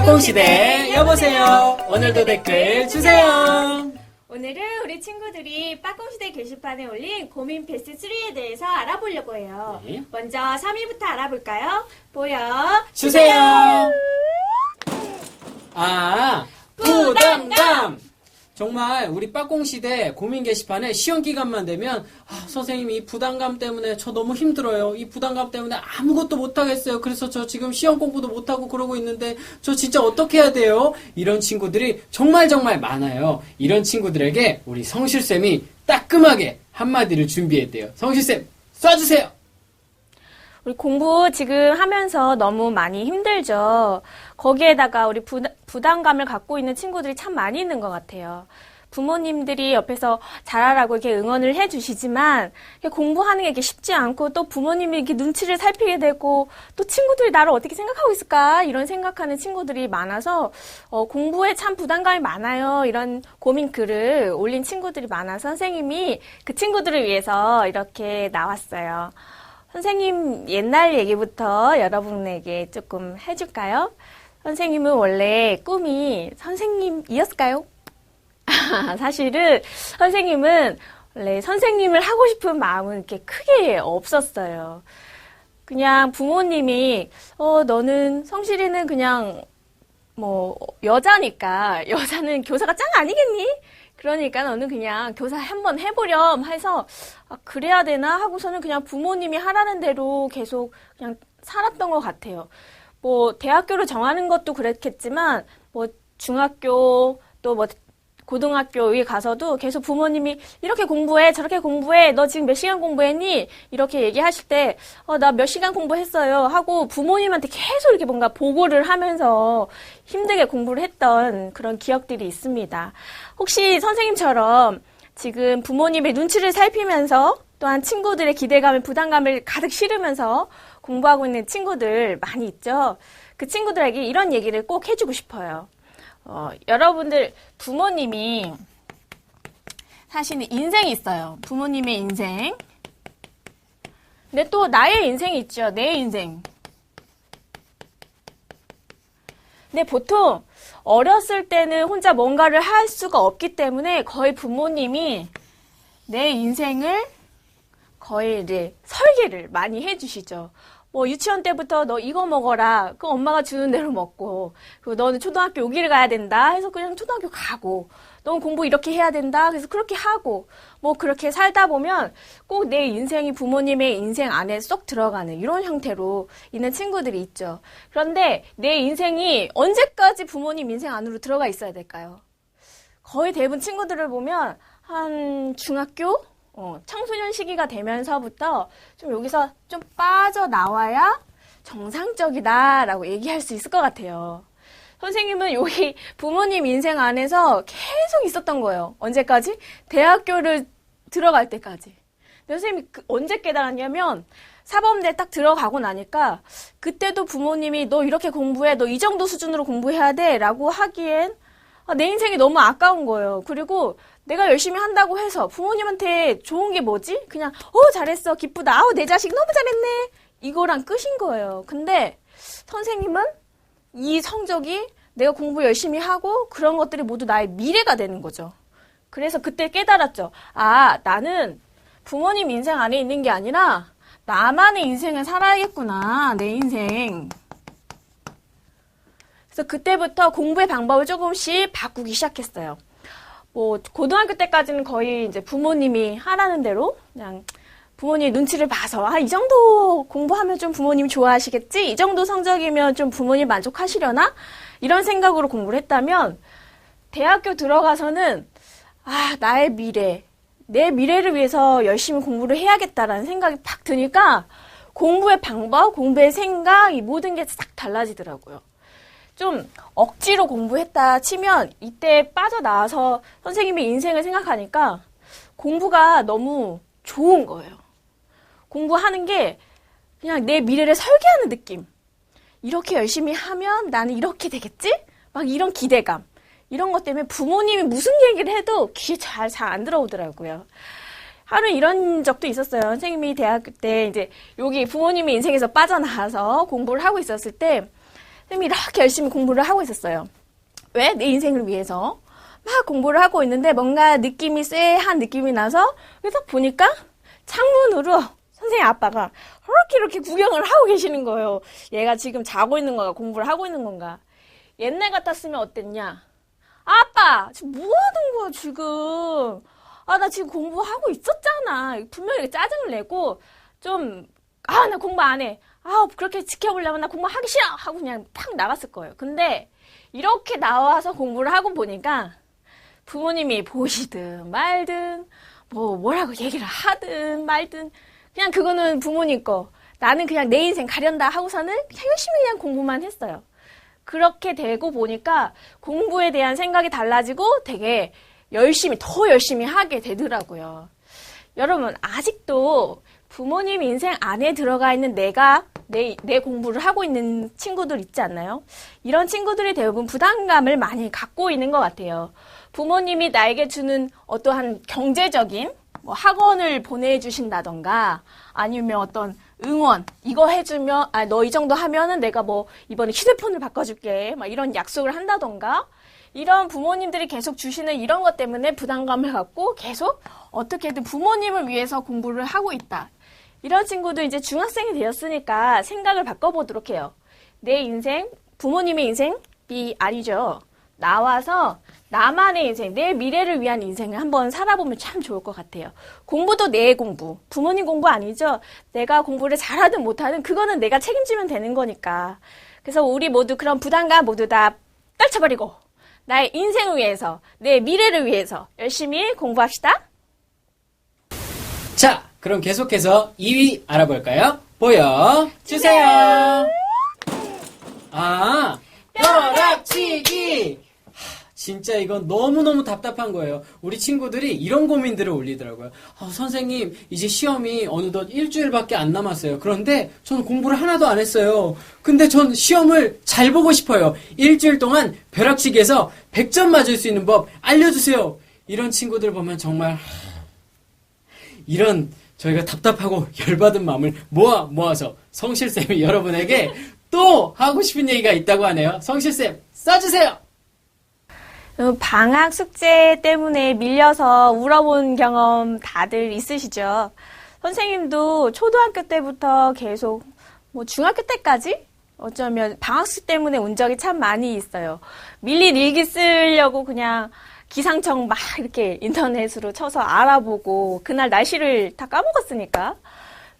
빠꽁시대 여보세요. 오늘도 댓글 주세요. 오늘은 우리 친구들이 빠꿈시대 게시판에 올린 고민 베스트 3에 대해서 알아보려고 해요. 네. 먼저 3위부터 알아볼까요? 보여 주세요. 아, 부담감. 정말 우리 빠꽁시대 고민 게시판에 시험 기간만 되면 아, 선생님이 이 부담감 때문에 저 너무 힘들어요. 이 부담감 때문에 아무것도 못 하겠어요. 그래서 저 지금 시험 공부도 못 하고 그러고 있는데 저 진짜 어떻게 해야 돼요? 이런 친구들이 정말 정말 많아요. 이런 친구들에게 우리 성실 쌤이 따끔하게 한마디를 준비했대요. 성실 쌤 쏴주세요. 우리 공부 지금 하면서 너무 많이 힘들죠. 거기에다가 우리 부, 부담감을 갖고 있는 친구들이 참 많이 있는 것 같아요. 부모님들이 옆에서 잘하라고 이렇게 응원을 해주시지만 공부하는 게 이렇게 쉽지 않고 또 부모님이 이렇게 눈치를 살피게 되고 또 친구들이 나를 어떻게 생각하고 있을까 이런 생각하는 친구들이 많아서 어, 공부에 참 부담감이 많아요 이런 고민 글을 올린 친구들이 많아서 선생님이 그 친구들을 위해서 이렇게 나왔어요. 선생님 옛날 얘기부터 여러분에게 조금 해줄까요? 선생님은 원래 꿈이 선생님이었을까요? 사실은 선생님은 원래 선생님을 하고 싶은 마음은 이렇게 크게 없었어요. 그냥 부모님이 어 너는 성실이는 그냥 뭐 여자니까 여자는 교사가 짱 아니겠니? 그러니까 너는 그냥 교사 한번 해보렴 해서 아, 그래야 되나 하고서는 그냥 부모님이 하라는 대로 계속 그냥 살았던 것 같아요. 뭐 대학교를 정하는 것도 그랬겠지만 뭐 중학교 또뭐 고등학교에 가서도 계속 부모님이 이렇게 공부해 저렇게 공부해 너 지금 몇 시간 공부했니 이렇게 얘기하실 때 어, 나 몇 시간 공부했어요 하고 부모님한테 계속 이렇게 뭔가 보고를 하면서 힘들게 공부를 했던 그런 기억들이 있습니다. 혹시 선생님처럼 지금 부모님의 눈치를 살피면서 또한 친구들의 기대감을 부담감을 가득 실으면서 공부하고 있는 친구들 많이 있죠. 그 친구들에게 이런 얘기를 꼭 해주고 싶어요. 어, 여러분들 부모님이 사실은 인생이 있어요. 부모님의 인생. 근데 또 나의 인생이 있죠. 내 인생. 근데 보통 어렸을 때는 혼자 뭔가를 할 수가 없기 때문에 거의 부모님이 내 인생을 거의 이제 설계를 많이 해주시죠. 뭐 유치원 때부터 너 이거 먹어라. 그 엄마가 주는 대로 먹고. 그리고 너는 초등학교 여기를 가야 된다. 해서 그냥 초등학교 가고. 넌 공부 이렇게 해야 된다. 그래서 그렇게 하고. 뭐 그렇게 살다 보면 꼭 내 인생이 부모님의 인생 안에 쏙 들어가는 이런 형태로 있는 친구들이 있죠. 그런데 내 인생이 언제까지 부모님 인생 안으로 들어가 있어야 될까요? 거의 대부분 친구들을 보면 한 중학교 어, 청소년 시기가 되면서부터 좀 여기서 좀 빠져나와야 정상적이다라고 얘기할 수 있을 것 같아요. 선생님은 여기 부모님 인생 안에서 계속 있었던 거예요. 언제까지? 대학교를 들어갈 때까지. 선생님이 그 언제 깨달았냐면 사범대 딱 들어가고 나니까 그때도 부모님이 너 이렇게 공부해, 너 이 정도 수준으로 공부해야 돼 라고 하기엔 아, 내 인생이 너무 아까운 거예요. 그리고 내가 열심히 한다고 해서 부모님한테 좋은 게 뭐지? 그냥 어 잘했어 기쁘다 아우 내 자식 너무 잘했네 이거랑 끝인 거예요. 근데 선생님은 이 성적이 내가 공부 열심히 하고 그런 것들이 모두 나의 미래가 되는 거죠. 그래서 그때 깨달았죠. 아 나는 부모님 인생 안에 있는 게 아니라 나만의 인생을 살아야겠구나 내 인생. 그래서 그때부터 공부의 방법을 조금씩 바꾸기 시작했어요. 뭐 고등학교 때까지는 거의 이제 부모님이 하라는 대로 그냥 부모님 눈치를 봐서 아 이 정도 공부하면 좀 부모님이 좋아하시겠지 이 정도 성적이면 좀 부모님 만족하시려나 이런 생각으로 공부를 했다면 대학교 들어가서는 아 나의 미래 내 미래를 위해서 열심히 공부를 해야겠다라는 생각이 팍 드니까 공부의 방법 공부의 생각 이 모든 게 싹 달라지더라고요. 좀 억지로 공부했다 치면 이때 빠져나와서 선생님의 인생을 생각하니까 공부가 너무 좋은 거예요. 공부하는 게 그냥 내 미래를 설계하는 느낌. 이렇게 열심히 하면 나는 이렇게 되겠지? 막 이런 기대감. 이런 것 때문에 부모님이 무슨 얘기를 해도 귀에 잘, 잘 안 들어오더라고요. 하루 이런 적도 있었어요. 선생님이 대학교 때 이제 여기 부모님의 인생에서 빠져나와서 공부를 하고 있었을 때 선생님이 이렇게 열심히 공부를 하고 있었어요. 왜? 내 인생을 위해서. 막 공부를 하고 있는데 뭔가 느낌이 쎄한 느낌이 나서 그래서 보니까 창문으로 선생님 아빠가 이렇게 이렇게 구경을 하고 계시는 거예요. 얘가 지금 자고 있는 건가 공부를 하고 있는 건가. 옛날 같았으면 어땠냐? 아빠 지금 뭐 하는 거야 지금? 아 나 지금 공부하고 있었잖아. 분명히 짜증을 내고 좀 아 나 공부 안 해. 아 그렇게 지켜보려면 나 공부하기 싫어 하고 그냥 팍 나갔을 거예요. 근데 이렇게 나와서 공부를 하고 보니까 부모님이 보시든 말든 뭐 뭐라고 얘기를 하든 말든 그냥 그거는 부모님 거 나는 그냥 내 인생 가련다 하고서는 그냥 열심히 그냥 공부만 했어요. 그렇게 되고 보니까 공부에 대한 생각이 달라지고 되게 열심히 더 열심히 하게 되더라고요. 여러분 아직도 부모님 인생 안에 들어가 있는 내가 내, 내 공부를 하고 있는 친구들 있지 않나요? 이런 친구들이 대부분 부담감을 많이 갖고 있는 것 같아요. 부모님이 나에게 주는 어떠한 경제적인 뭐 학원을 보내주신다던가 아니면 어떤 응원 이거 해주면 아 너 이 정도 하면은 내가 뭐 이번에 휴대폰을 바꿔줄게 막 이런 약속을 한다던가 이런 부모님들이 계속 주시는 이런 것 때문에 부담감을 갖고 계속 어떻게든 부모님을 위해서 공부를 하고 있다. 이런 친구도 이제 중학생이 되었으니까 생각을 바꿔보도록 해요. 내 인생, 부모님의 인생이 아니죠. 나와서 나만의 인생, 내 미래를 위한 인생을 한번 살아보면 참 좋을 것 같아요. 공부도 내 공부, 부모님 공부 아니죠. 내가 공부를 잘하든 못하든 그거는 내가 책임지면 되는 거니까. 그래서 우리 모두 그런 부담감 모두 다 떨쳐버리고 나의 인생을 위해서, 내 미래를 위해서 열심히 공부합시다. 자, 그럼 계속해서 2위 알아볼까요? 보여주세요. 아, 벼락치기! 하, 진짜 이건 너무너무 답답한 거예요. 우리 친구들이 이런 고민들을 올리더라고요. 아, 선생님, 이제 시험이 어느덧 일주일밖에 안 남았어요. 그런데 저는 공부를 하나도 안 했어요. 근데 전 시험을 잘 보고 싶어요. 일주일 동안 벼락치기에서 100점 맞을 수 있는 법 알려주세요. 이런 친구들 보면 정말 이런 저희가 답답하고 열받은 마음을 모아 모아서 성실쌤이 여러분에게 또 하고 싶은 얘기가 있다고 하네요. 성실쌤 써주세요. 어, 방학 숙제 때문에 밀려서 울어본 경험 다들 있으시죠? 선생님도 초등학교 때부터 계속 뭐 중학교 때까지 어쩌면 방학수 때문에 운 적이 참 많이 있어요. 밀린 일기 쓰려고 그냥 기상청 막 이렇게 인터넷으로 쳐서 알아보고 그날 날씨를 다 까먹었으니까.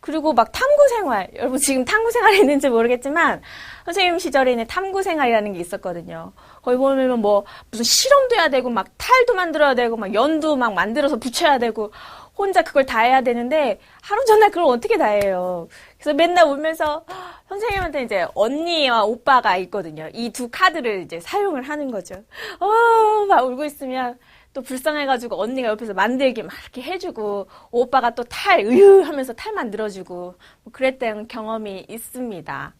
그리고 막 탐구 생활. 여러분 지금 탐구 생활 했는지 모르겠지만 선생님 시절에는 탐구 생활이라는 게 있었거든요. 거기 보면 뭐 무슨 실험도 해야 되고 막 탈도 만들어야 되고 막 연도 막 만들어서 붙여야 되고 혼자 그걸 다 해야 되는데 하루 전날 그걸 어떻게 다 해요. 그래서 맨날 울면서 선생님한테 이제 언니와 오빠가 있거든요. 이 두 카드를 이제 사용을 하는 거죠. 어, 막 울고 있으면 또 불쌍해가지고 언니가 옆에서 만들기 막 이렇게 해주고 오빠가 또 탈, 으유 하면서 탈 만들어주고 뭐 그랬던 경험이 있습니다.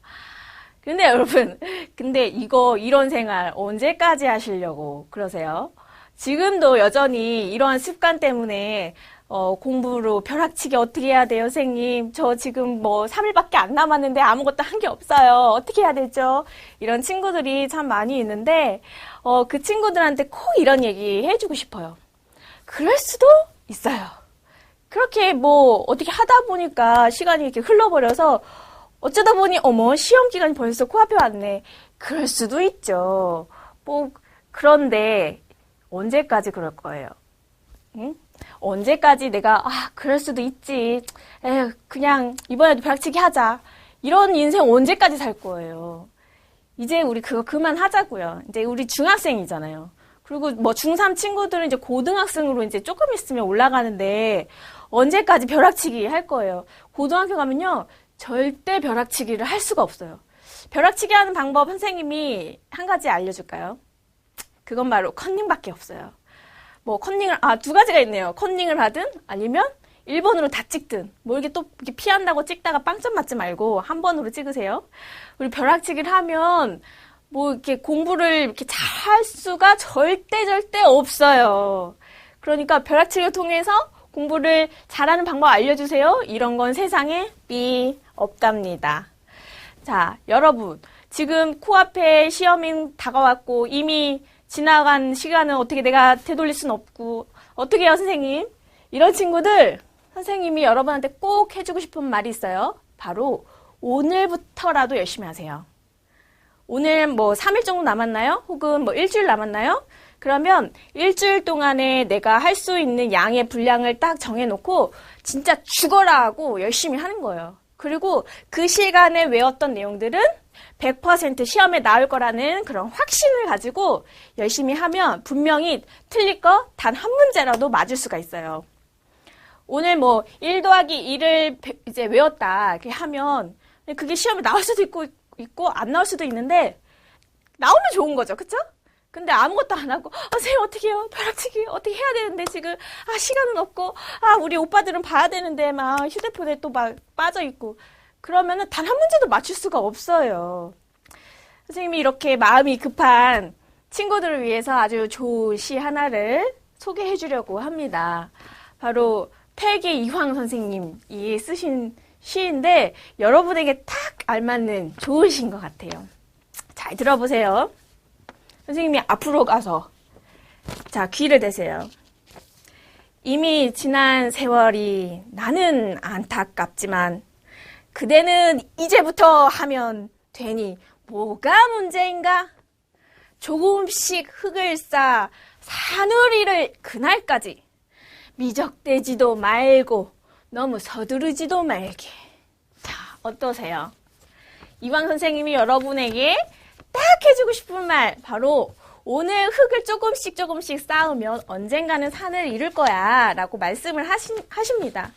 근데 여러분, 근데 이거, 이런 생활 언제까지 하시려고 그러세요? 지금도 여전히 이러한 습관 때문에 어, 공부로 벼락치기 어떻게 해야 돼요, 선생님? 저 지금 뭐 3일밖에 안 남았는데 아무것도 한 게 없어요. 어떻게 해야 되죠? 이런 친구들이 참 많이 있는데, 어, 그 친구들한테 꼭 이런 얘기 해주고 싶어요. 그럴 수도 있어요. 그렇게 뭐 어떻게 하다 보니까 시간이 이렇게 흘러버려서 어쩌다 보니 어머 시험 기간이 벌써 코앞에 왔네. 그럴 수도 있죠. 뭐 그런데 언제까지 그럴 거예요? 응? 언제까지 내가 아 그럴 수도 있지. 에 그냥 이번에도 벼락치기 하자. 이런 인생 언제까지 살 거예요? 이제 우리 그거 그만하자고요. 이제 우리 중학생이잖아요. 그리고 뭐 중3 친구들은 이제 고등학생으로 이제 조금 있으면 올라가는데 언제까지 벼락치기 할 거예요. 고등학교 가면요. 절대 벼락치기를 할 수가 없어요. 벼락치기 하는 방법 선생님이 한 가지 알려줄까요? 그건 바로 컨닝밖에 없어요. 뭐 컨닝을 아 두 가지가 있네요. 컨닝을 하든 아니면 1번으로 다 찍든 뭐 이렇게 또 이렇게 피한다고 찍다가 빵점 맞지 말고 한 번으로 찍으세요. 우리 벼락치기를 하면 뭐 이렇게 공부를 이렇게 잘 할 수가 절대 절대 없어요. 그러니까 벼락치기를 통해서 공부를 잘하는 방법 알려주세요. 이런 건 세상에 삐 없답니다. 자, 여러분. 지금 코앞에 시험이 다가왔고 이미 지나간 시간은 어떻게 내가 되돌릴 순 없고 어떻게 해요 선생님? 이런 친구들 선생님이 여러분한테 꼭 해주고 싶은 말이 있어요. 바로 오늘부터라도 열심히 하세요. 오늘 뭐 3일 정도 남았나요? 혹은 뭐 일주일 남았나요? 그러면 일주일 동안에 내가 할 수 있는 양의 분량을 딱 정해놓고 진짜 죽어라 하고 열심히 하는 거예요. 그리고 그 시간에 외웠던 내용들은 100% 시험에 나올 거라는 그런 확신을 가지고 열심히 하면 분명히 틀릴 거 단 한 문제라도 맞을 수가 있어요. 오늘 뭐 1 더하기 2를 이제 외웠다 이렇게 하면 그게 시험에 나올 수도 있고 있고 안 나올 수도 있는데 나오면 좋은 거죠. 그쵸? 근데 아무것도 안 하고 아, 선생님 어떻게 해요? 벼락치기 어떻게 해야 되는데 지금 아 시간은 없고 아 우리 오빠들은 봐야 되는데 막 휴대폰에 또 막 빠져 있고 그러면은 단 한 문제도 맞출 수가 없어요. 선생님이 이렇게 마음이 급한 친구들을 위해서 아주 좋은 시 하나를 소개해 주려고 합니다. 바로 태계 이황 선생님이 쓰신 시인데 여러분에게 딱 알맞는 좋은 시인 것 같아요. 잘 들어보세요. 선생님이 앞으로 가서 자 귀를 대세요. 이미 지난 세월이 나는 안타깝지만 그대는 이제부터 하면 되니 뭐가 문제인가? 조금씩 흙을 쌓아 사누리를 그날까지 미적대지도 말고 너무 서두르지도 말게. 자, 어떠세요? 이왕 선생님이 여러분에게 딱 해주고 싶은 말, 바로 오늘 흙을 조금씩 조금씩 쌓으면 언젠가는 산을 이룰 거야. 라고 말씀을 하시, 하십니다.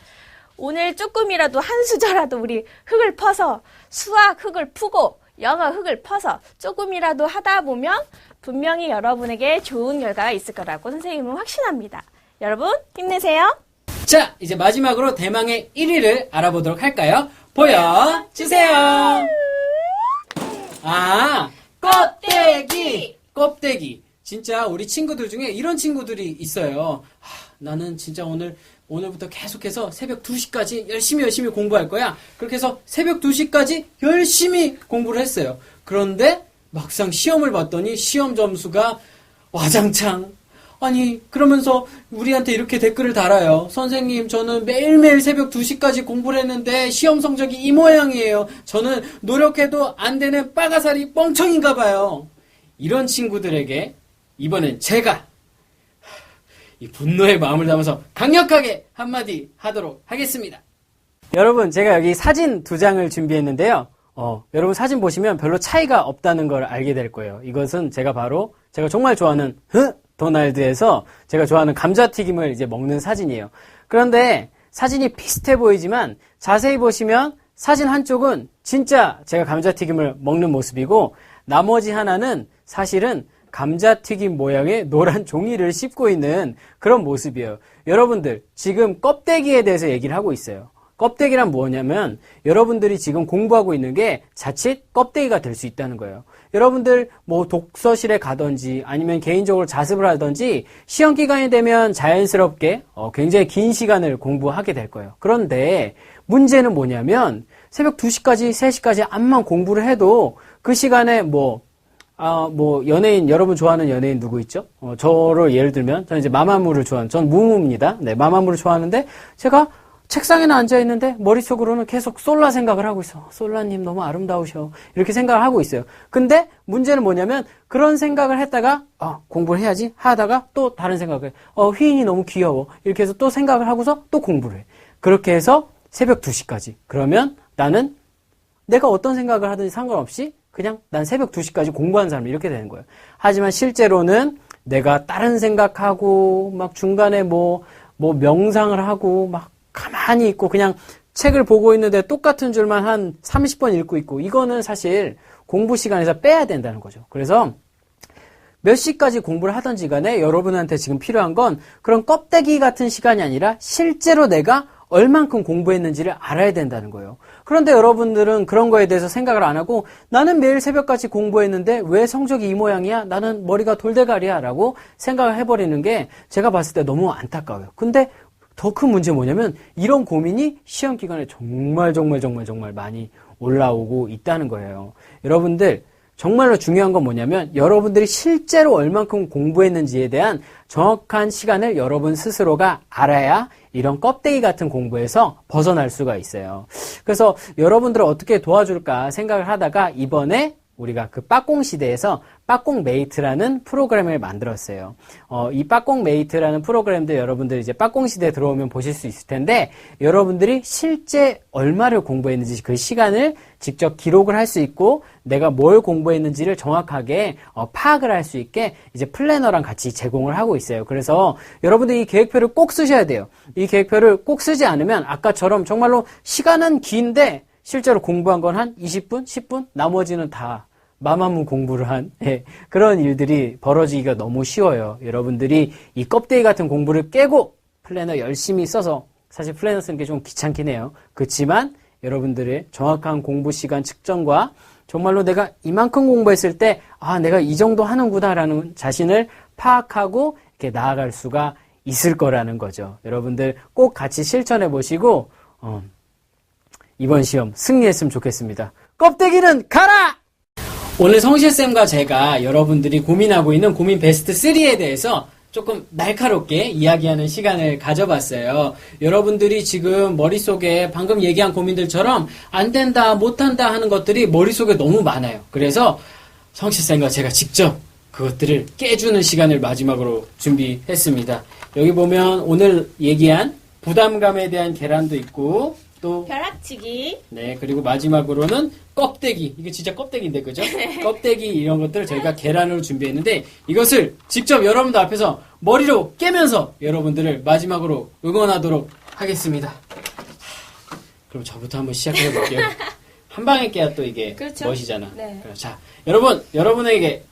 오늘 조금이라도 한 수저라도 우리 흙을 퍼서 수학 흙을 푸고 영어 흙을 퍼서 조금이라도 하다 보면 분명히 여러분에게 좋은 결과가 있을 거라고 선생님은 확신합니다. 여러분 힘내세요. 자, 이제 마지막으로 대망의 1위를 알아보도록 할까요? 보여주세요. 아, 껍데기! 껍데기. 진짜 우리 친구들 중에 이런 친구들이 있어요. 하, 나는 진짜 오늘, 오늘부터 계속해서 새벽 2시까지 열심히 열심히 공부할 거야. 그렇게 해서 새벽 2시까지 열심히 공부를 했어요. 그런데 막상 시험을 봤더니 시험 점수가 와장창 아니, 그러면서 우리한테 이렇게 댓글을 달아요. 선생님, 저는 매일매일 새벽 2시까지 공부를 했는데 시험 성적이 이 모양이에요. 저는 노력해도 안 되는 빠가사리 뻥청인가 봐요. 이런 친구들에게 이번엔 제가 이 분노의 마음을 담아서 강력하게 한마디 하도록 하겠습니다. 여러분, 제가 여기 사진 두 장을 준비했는데요. 어, 여러분 사진 보시면 별로 차이가 없다는 걸 알게 될 거예요. 이것은 제가 바로 제가 정말 좋아하는 흐 도날드에서 제가 좋아하는 감자튀김을 이제 먹는 사진이에요. 그런데 사진이 비슷해 보이지만 자세히 보시면 사진 한쪽은 진짜 제가 감자튀김을 먹는 모습이고 나머지 하나는 사실은 감자튀김 모양의 노란 종이를 씹고 있는 그런 모습이에요. 여러분들 지금 껍데기에 대해서 얘기를 하고 있어요. 껍데기란 뭐냐면 여러분들이 지금 공부하고 있는 게 자칫 껍데기가 될 수 있다는 거예요. 여러분들 뭐 독서실에 가든지 아니면 개인적으로 자습을 하든지 시험 기간이 되면 자연스럽게 어, 굉장히 긴 시간을 공부하게 될 거예요. 그런데 문제는 뭐냐면 새벽 2시까지, 3시까지 암만 공부를 해도 그 시간에 뭐 아, 뭐, 연예인, 여러분 좋아하는 연예인 누구 있죠? 어, 저를 예를 들면, 저는 이제 마마무를 좋아하는, 전 무무입니다. 네, 마마무를 좋아하는데, 제가 책상에는 앉아있는데, 머릿속으로는 계속 솔라 생각을 하고 있어. 솔라님 너무 아름다우셔. 이렇게 생각을 하고 있어요. 근데, 문제는 뭐냐면, 그런 생각을 했다가, 어, 공부를 해야지. 하다가 또 다른 생각을, 해. 어, 휘인이 너무 귀여워. 이렇게 해서 또 생각을 하고서 또 공부를 해. 그렇게 해서 새벽 2시까지. 그러면 나는 내가 어떤 생각을 하든지 상관없이 그냥 난 새벽 2시까지 공부하는 사람 이렇게 되는 거예요. 하지만 실제로는 내가 다른 생각하고 막 중간에 뭐, 뭐 명상을 하고 막 가만히 있고 그냥 책을 보고 있는데 똑같은 줄만 한 30번 읽고 있고 이거는 사실 공부 시간에서 빼야 된다는 거죠. 그래서 몇 시까지 공부를 하든지 간에 여러분한테 지금 필요한 건 그런 껍데기 같은 시간이 아니라 실제로 내가 얼만큼 공부했는지를 알아야 된다는 거예요. 그런데 여러분들은 그런 거에 대해서 생각을 안 하고 나는 매일 새벽까지 공부했는데 왜 성적이 이 모양이야? 나는 머리가 돌대가리야? 라고 생각을 해버리는 게 제가 봤을 때 너무 안타까워요. 근데 더 큰 문제 뭐냐면 이런 고민이 시험 기간에 정말 정말 정말 정말 많이 올라오고 있다는 거예요. 여러분들 정말로 중요한 건 뭐냐면 여러분들이 실제로 얼만큼 공부했는지에 대한 정확한 시간을 여러분 스스로가 알아야 이런 껍데기 같은 공부에서 벗어날 수가 있어요. 그래서 여러분들을 어떻게 도와줄까 생각을 하다가 이번에 우리가 그 빠꽁 시대에서 빠꽁 메이트라는 프로그램을 만들었어요. 어, 이 빠꽁 메이트라는 프로그램도 여러분들 이제 빠꽁 시대에 들어오면 보실 수 있을 텐데 여러분들이 실제 얼마를 공부했는지 그 시간을 직접 기록을 할 수 있고 내가 뭘 공부했는지를 정확하게 어, 파악을 할 수 있게 이제 플래너랑 같이 제공을 하고 있어요. 그래서 여러분들 이 계획표를 꼭 쓰셔야 돼요. 이 계획표를 꼭 쓰지 않으면 아까처럼 정말로 시간은 긴데 실제로 공부한 건 한 20분, 10분, 나머지는 다 마마무 공부를 한 예, 그런 일들이 벌어지기가 너무 쉬워요. 여러분들이 이 껍데기 같은 공부를 깨고 플래너 열심히 써서 사실 플래너 쓰는 게 좀 귀찮긴 해요. 그렇지만 여러분들의 정확한 공부 시간 측정과 정말로 내가 이만큼 공부했을 때 아, 내가 이 정도 하는구나라는 자신을 파악하고 이렇게 나아갈 수가 있을 거라는 거죠. 여러분들 꼭 같이 실천해 보시고 어, 이번 시험 승리했으면 좋겠습니다. 껍데기는 가라! 오늘 성실쌤과 제가 여러분들이 고민하고 있는 고민 베스트 3에 대해서 조금 날카롭게 이야기하는 시간을 가져봤어요. 여러분들이 지금 머릿속에 방금 얘기한 고민들처럼 안 된다, 못한다 하는 것들이 머릿속에 너무 많아요. 그래서 성실쌤과 제가 직접 그것들을 깨주는 시간을 마지막으로 준비했습니다. 여기 보면 오늘 얘기한 부담감에 대한 계란도 있고 또 벼락치기. 네, 그리고 마지막으로는 껍데기. 이게 진짜 껍데기인데, 그죠? 껍데기 이런 것들을 저희가 계란으로 준비했는데, 이것을 직접 여러분들 앞에서 머리로 깨면서 여러분들을 마지막으로 응원하도록 하겠습니다. 그럼 저부터 한번 시작해 볼게요. 한 방에 깨야 또 이게 그렇죠. 멋이잖아. 네. 자, 여러분, 여러분에게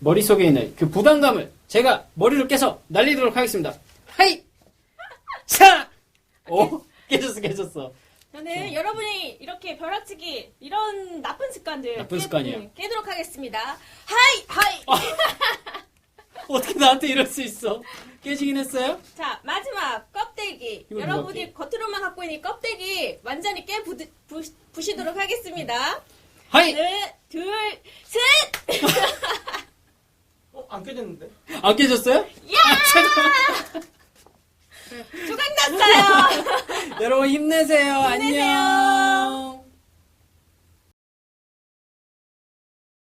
머릿속에 있는 그 부담감을 제가 머리로 깨서 날리도록 하겠습니다. 하이! 차! 오, 깨졌어, 깨졌어. 저는 여러분이 이렇게 벼락치기 이런 나쁜 습관들 나쁜 습관이에요. 응, 깨도록 하겠습니다. 하이 하이. 어떻게 나한테 이럴 수 있어? 깨지긴 했어요? 자 마지막 껍데기. 여러분이 겉으로만 갖고 있는 이 껍데기 완전히 깨 부드, 부, 부시도록 하겠습니다. 하이! 하나, 둘, 셋. 어, 안 깨졌는데? 안 깨졌어요? 조각 났어요. 여러분 힘내세요. 힘내세요. 안녕.